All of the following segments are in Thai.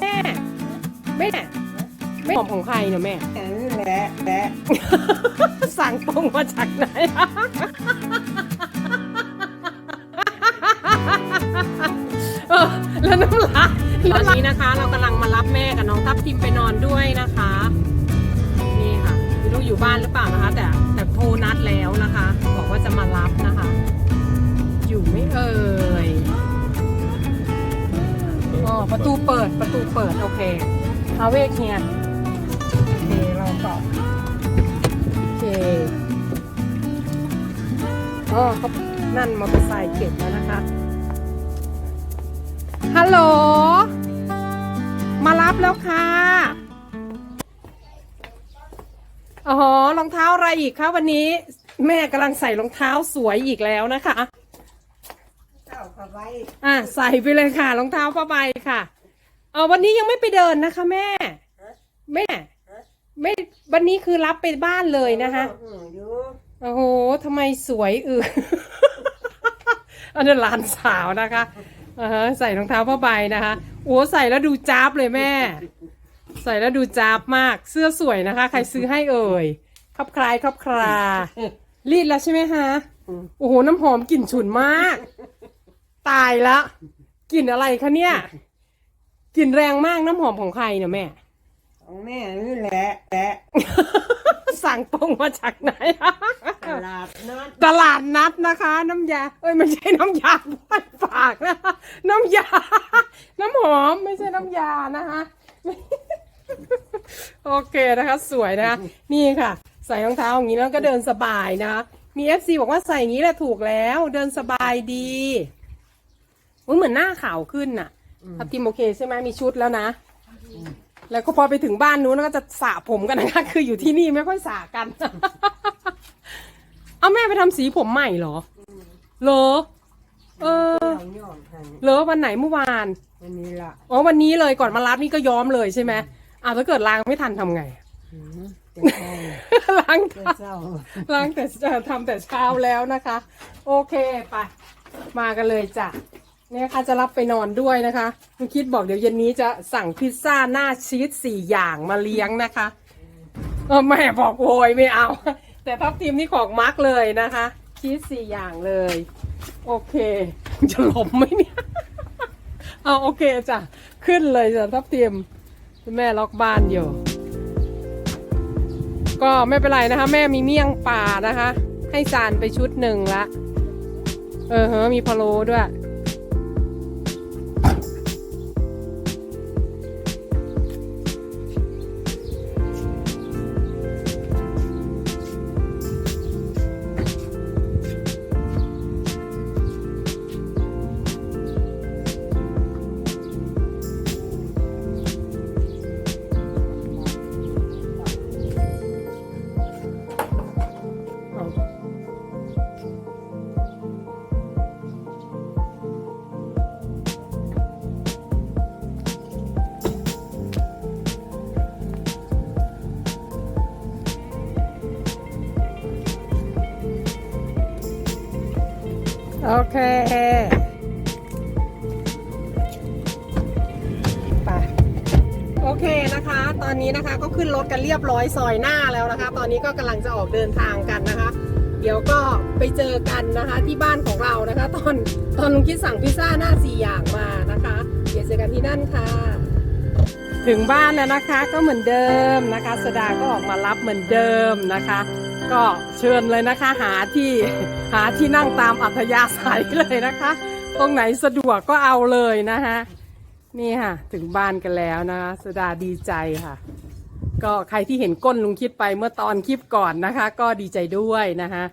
แม่แม่แม่หอมของใครเนี่ยแม่นี่แหละแหละสั่งตรงมาจากไหน เออแล้วน้ำลายตอนนี้นะคะ เรากำลังมารับแม่กับน้องทับทิมไปนอนด้วยนะคะ นี่ค่ะไม่รู้อยู่บ้านหรือเปล่านะคะ แต่แต่โทรนัดแล้วนะคะ บอกว่าจะมารับนะคะ ตูเปิดประตูเปิด โอเคเอาเวกเฮียโอเคเราต่อโอเคอ๋อเขานั่นมอเตอร์ไซค์เก็บแล้วนะคะ ฮัลโหล มารับแล้วค่ะอ๋อรองเท้าอะไรอีกคะวันนี้ แม่กำลังใส่รองเท้าสวยอีกแล้วนะคะเข้าเข้าไปอะใส่ไปเลยค่ะรองเท้าผ้าใบค่ะ เอวันนี้ยังไม่ไปเดินนะคะ แม่แม่ไม่วันนี้คือรับไปบ้านเลยนะคะอือยูโอ้โหทำไมสวยอืออันนั้นหลานสาวนะคะใส่รองเท้าผ้าใบนะคะ โอ้ใส่แล้วดูจ้าบเลยแม่ ใส่แล้วดูจ้าบมาก เสื้อสวยนะคะ ใครซื้อให้เอ่ยครอบคลายครอบคลารีดแล้วใช่ไหมคะโอ้โหน้ำหอมกลิ่นฉุนมาก ตายละกลิ่นอะไรคะเนี่ย กลิ่นแรงมากน้ำหอมของใครเนี่ยแม่ ของแม่นี่แหละแหละสั่งตรงมาจากไหน ตลาดนัดตลาดนัดนะคะ น้ำยา เอ้ยไม่ใช่น้ำยาบ้านปากนะคะน้ำยา น้ำหอมไม่ใช่น้ำยานะคะโอเคนะคะ สวยนะคะนี่ค่ะ ใส่รองเท้าอย่างนี้แล้วก็เดินสบายนะคะมีเอฟซีบอกว่าใส่อย่างนี้แหละถูกแล้ว เดินสบายดีอุ๊ยเหมือนหน้าขาวขึ้นน่ะ ทับทิมโอเคใช่ไหมมีชุดแล้วนะ แล้วก็พอไปถึงบ้านนู้นก็จะสระผมกันนะคะ คืออยู่ที่นี่ไม่ค่อยสระกัน เอาแม่ไปทำสีผมใหม่เหรอเหรอเออเอาย่อมให้เหรอวันไหนเมื่อวาน วันนี้ละอ๋อวันนี้เลยก่อนมารับนี่ก็ย้อมเลยใช่ไหมอ้าวถ้าเกิดล้างไม่ทันทำไงอืมจะเข้าล้างจะเศร้าล้างแต่จะทำแต่เช้าแล้วนะคะ โอเคไปมากันเลยจ้ะ เนี่ยค่ะจะรับไปนอนด้วยนะคะคุณคิดบอกเดี๋ยวเย็นนี้จะสั่งพิซซ่าหน้าชีสสี่อย่างมาเลี้ยงนะคะเออแม่บอกโวยไม่เอา แต่ทัพทีมนี่ของมาร์กเลยนะคะ ชีสสี่อย่างเลย โอเค จะหลบไหมเนี่ยเอาโอเคจ้ะขึ้นเลยจ้ะทัพทีมแม่ล็อกบ้านอยู่ก็ไม่เป็นไรนะคะ แม่มีเมี่ยงป่านะคะ ให้จานไปชุดหนึ่งละ เออเฮ้มีพะโล้ด้วย โอเคไปโอเคนะคะ ตอนนี้นะคะก็ขึ้นรถกันเรียบร้อยซอยหน้าแล้วนะคะ ตอนนี้ก็กำลังจะออกเดินทางกันนะคะ เดี๋ยวก็ไปเจอกันนะคะที่บ้านของเรานะคะ ตอนตอนลุงคิดสั่งพิซซ่าหน้าสี่อย่างมานะคะ เดี๋ยวเจอกันที่นั่นค่ะ ถึงบ้านแล้วนะคะก็เหมือนเดิมนะคะสดาก็ออกมารับเหมือนเดิมนะคะ ก็เชิญเลยนะคะหาที่หาที่นั่งตามอัธยาศัยเลยนะคะ ตรงไหนสะดวกก็เอาเลยนะคะนี่ค่ะ ถึงบ้านกันแล้วนะคะสดาดีใจค่ะ ก็ใครที่เห็นก้นลุงคิดไปเมื่อตอนคลิปก่อนนะคะ ก็ดีใจด้วยนะคะ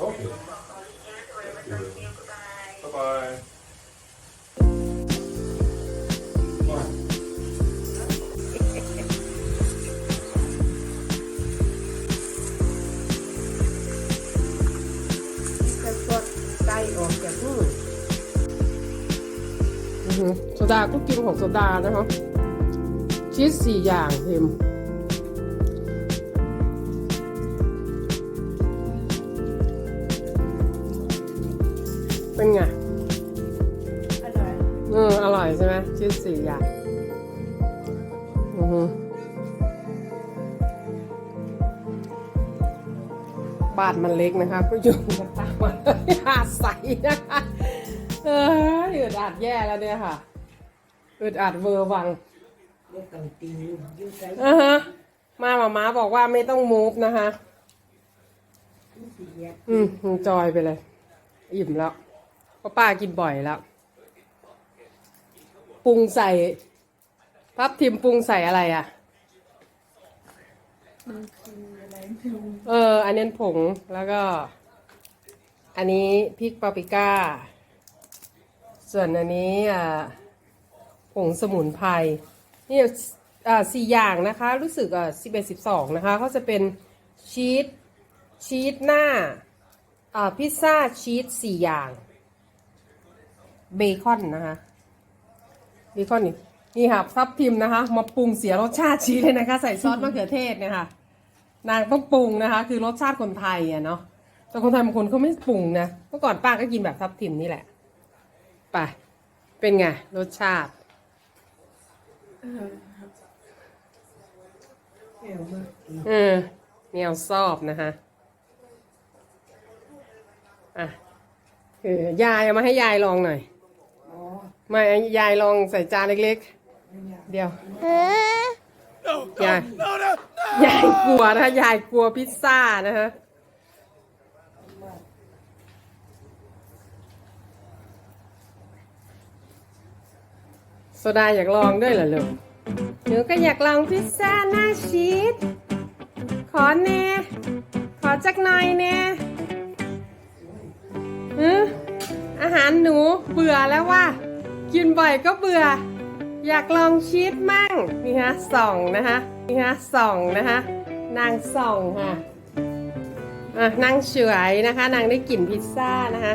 Okay. Bye bye. โซดาก็กินของโซดานะคะชีสสี่อย่างเค็ม เป็นไง อร่อย อืมอร่อยใช่ไหมชีสสี่อย่างอือหือบ้านมันเล็กนะคะก็อยู่กันตามมาอาศัยนะคะเอออึดอัดแย่แล้วเนี่ยค่ะอึดอัดเวอร์วังเรียกกันตีอยู่ไกลอ่าฮะมาหมาม้าบอกว่าไม่ต้องมูฟนะคะสีแยกอืมจอยไปเลย อิ่มแล้วเพ ราะป้ากินบ่อยแล้ว ปรุงใส่ พับทิมปรุงใส่อะไรอะเออ อันนี้ผงแล้วก็ อันนี้พริกปาปริก้า ส่วนอันนี้อ่าผงสมุนไพรนี่อ่าสี่อย่างนะคะ รู้สึกอะสิบเอ็ดสิบสองนะคะเขาจะเป็นชีสชีสหน้าอ่าพิซซ่าชีสสี่อย่าง เบคอนนะคะเบคอนนี่นี่ค่ะทับทิมนะคะ มาปรุงเสียรสชาติชีสเลยนะคะ ใส่ซอสมะเขือเทศเนี่ยค่ะ นางต้องปรุงนะคะ คือรสชาติคนไทยอะเนาะแต่คนไทยบางคนเขาไม่ปรุงนะเมื่อก่อนป้าก็กินแบบทับทิมนี่แหละไปเป็นไงรสชาติแก้วมากเออแนวซอบนะคะอะเออยายเอามาให้ยายลองหน่อยอ๋อ ไม่ยายลองใส่จานเล็กๆ เดียวยาย ยายกลัวนะยายกลัวพิซซ่านะคะโซดาอยากลองด้วยเหรอลูกหนูก็อยากลองพิซซ่าหน้าชีส ขอแน่ ขอจักหน่อยแน่ฮึอาหารหนูเบื่อแล้วว่า กินบ่อยก็เบื่อ อยากลองชีสมั่งนี่ฮะส่องนะคะนี่ฮะส่องนะคะนางส่องค่ะอะนางเฉยนะคะนางได้กลิ่นพิซซ่านะคะ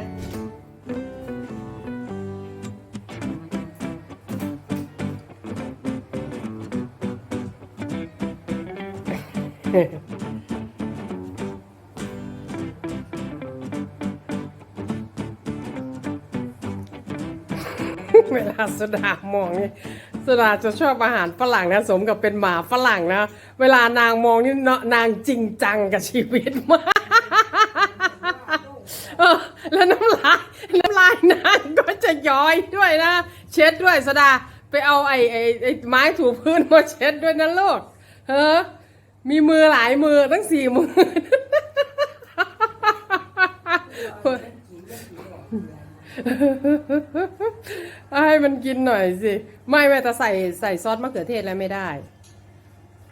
เเวลาสดามองนี่สดาจะชอบอาหารฝรั่งนะสมกับเป็นหมาฝรั่งนะ เวลานางมองนี่เนาะนางจริงจังกับชีวิตมากเออแล้วน้ำลายน้ำลายนางก็จะย้อยด้วยนะ เช็ดด้วยสดาไปเอาไอ้ไอ้ไอ้ไม้ถูพื้นมาเช็ดด้วยนะลูกเฮ้อมีมือหลายมือตั้งสี่มือ เอา ให้มันกินหน่อยสิ ไม่แม่แต่ใส่ใส่ซอสมะเขือเทศแล้วไม่ได้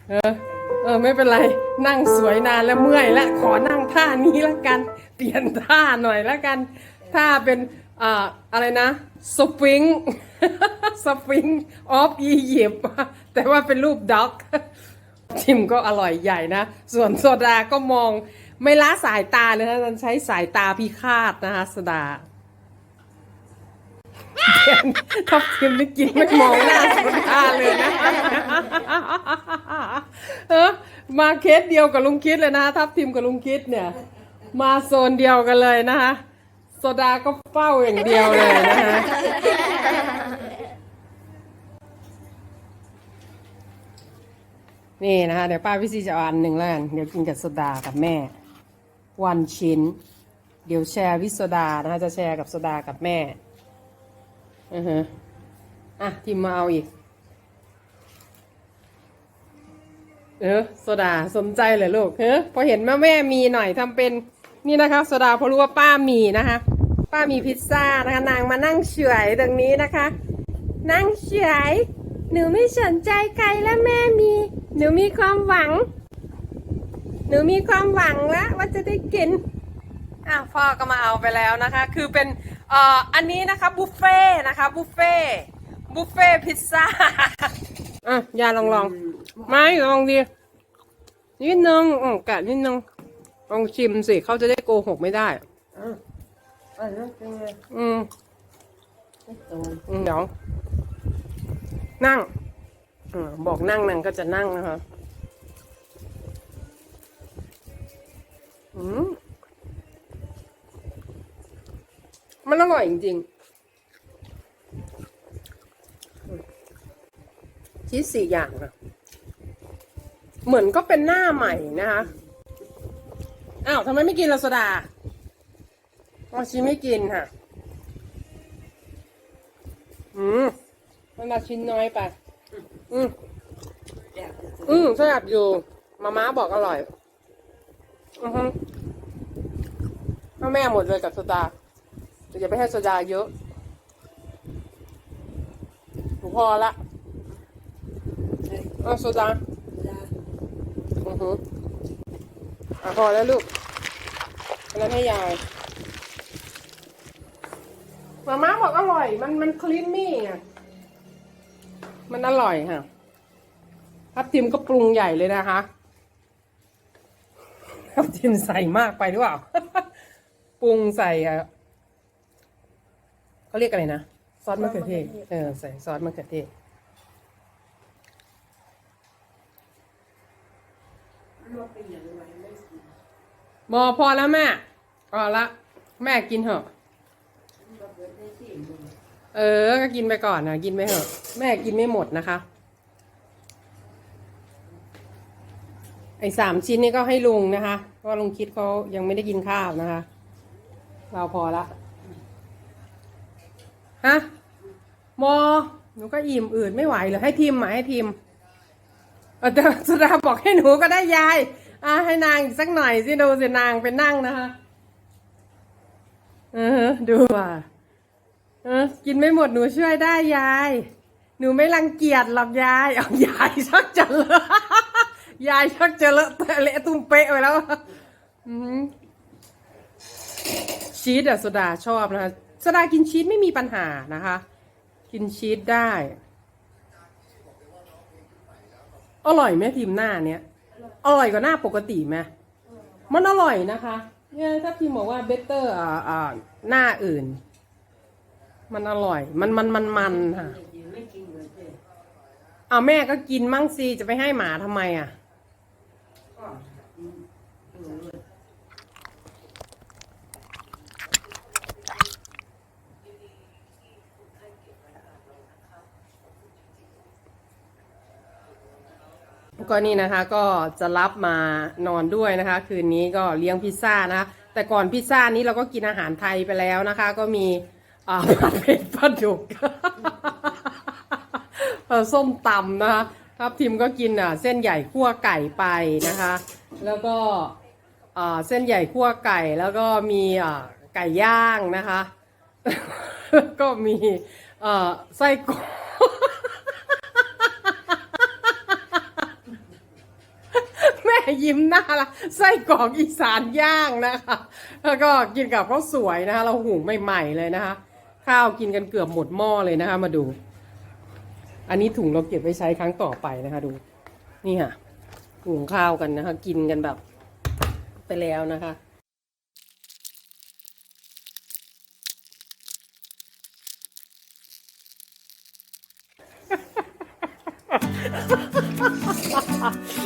เออ เออ ไม่เป็นไร นั่งสวยนานแล้วเมื่อยแล้วขอนั่งท่านี้แล้วกัน เปลี่ยนท่าหน่อยแล้วกันท่าเป็นอ่าอะไรนะสปริงสปริงออฟอียิปต์แต่ว่าเป็นรูปด็อกชิมก็อร่อยใหญ่นะ ส่วนโซดาก็มองไม่ละสายตาเลยนะมันใช้สายตาพิฆาตนะคะโซดา ท็อปทีมนี่กินไม่มองหน้าสุดาเลยนะเออมาเคสเดียวกับลุงคิดเลยนะทับทีมกับลุงคิดเนี่ย มาโซนเดียวกันเลยนะคะโซดาก็เฝ้าอย่างเดียวเลยนะคะนี่นะคะเดี๋ยวป้าพี่ซีจะเอาอันหนึ่งแล้วกันเดี๋ยวกินกับโซดากับแม่วันชิ้น เดี๋ยวแชร์วิโซดานะคะจะแชร์กับโซดากับแม่ อือฮะอะทิมมาเอาอีก เออโซดาสนใจเหรอลูกเฮ้พอเห็นแม่แม่มีหน่อยทำเป็นนี่นะคะโซดาเพราะรู้ว่าป้ามีนะคะ ป้ามีพิซซ่านะคะนางมานั่งเฉยตรงนี้นะคะ นั่งเฉยหนูไม่สนใจใครแล้วแม่มี หนูมีความหวัง หนูมีความหวังแล้วว่าจะได้กินอะพ่อก็มาเอาไปแล้วนะคะ คือเป็น เอ่ออันนี้นะคะบุฟเฟ่ต์นะคะบุฟเฟ่ต์บุฟเฟ่ต์พิซซ่าอะยาลองลองไม่ลองดีนิดนึงอืมกัดนิดนึงลองชิมสิเขาจะได้โกหกไม่ได้อะอันนั้นเป็นไงอืมไม่โตอืมเดี๋ยวนั่งอาบอกนั่งนางก็จะนั่งนะคะ อืม มันอร่อยจริงๆชีสสี่อย่างนะเหมือนก็เป็นหน้าใหม่นะคะ อ้าวทำไมไม่กินลาสดาอ๋อชีไม่กินค่ะ อืมมันมาชิ้นน้อยไป อืมอืมแซ่บอยู่ มาม่าบอกอร่อย อือฮึให้แม่หมดเลยกับโซดาแต่ อย่าไปให้โซดาเยอะหนูพอละเฮ้ยเอาโซดาจ้าอือฮึอะพอแล้วลูกอันนั้นให้ยายมาม่าบอกอร่อย มันมันคลีนมี่ไงมันอร่อยค่ะทับทิมก็ปรุงใหญ่เลยนะคะทับทิมใส่มากไปหรือเปล่า ปรุงใส่อะ เขาเรียกอะไรนะซอสมะเขือเทศเออใส่ซอสมะเขือเทศลวกเป็นอย่างไรไม่สิบอพอแล้วแม่พอละ แม่กินเถอะลวกเบิดได้สิมึงเออ ก็กินไปก่อนนะกินไปเถอะ แม่กินไม่หมดนะคะ ไอ้สามชิ้นนี้ก็ให้ลุงนะคะ เพราะลุงคิดเขายังไม่ได้กินข้าวนะคะ เราพอละ ฮะมอหนูก็อิ่มอื่นไม่ไหวเหรอให้ทีมมาให้ทีมเออแต่สุดาบอกให้หนูก็ได้ยายอะให้นางอีกสักหน่อยสิดูสินางเป็นนั่งนะคะเออดูอะเออกินไม่หมดหนูช่วยได้ยาย หนูไม่รังเกียจหรอกยายเอายายชักจะเลอะยายชักจะเลอะเทะเละตุ้มเป๊ะไปแล้วอืมชีสอะโซดาชอบนะคะ โซดากินชีสไม่มีปัญหานะคะ กินชีสได้ อร่อยไหมทีมหน้าเนี้ยอร่อยกว่าหน้าปกติไหมมันอร่อยนะคะ เนี่ยถ้าทีมบอกว่าเบเตอร์อ่าอ่าหน้าอื่น มันอร่อย มันมันมันมันค่ะเดี๋ยวไม่กินเหมือนเดิมเอาแม่ก็กินมั่งสิจะไปให้หมาทำไมอะ ก็อืมเออ ก็นี่นะคะก็จะรับมานอนด้วยนะคะ คืนนี้ก็เลี้ยงพิซซ่านะคะแต่ก่อนพิซซ่านี้เราก็กินอาหารไทยไปแล้วนะคะ ก็มีผัดเผ็ดปลาดุกส้มตำนะคะครับทีมก็กินอะเส้นใหญ่คั่วไก่ไปนะคะ แล้วก็เส้นใหญ่คั่วไก่แล้วก็มีไก่ย่างนะคะ ก็มีไส้กรอก แม่ ยิ้มหน้าละไส้กรอกอีสานย่างนะคะ แล้วก็กินกับข้าวสวยนะคะ เราหุงใหม่ๆเลยนะคะ ข้าวกินกันเกือบหมดหม้อเลยนะคะ มาดู อันนี้ถุงเราเก็บไว้ใช้ครั้งต่อไปนะคะดู นี่ค่ะหุงข้าวกันนะคะ กินกันแบบไปแล้วนะคะ เ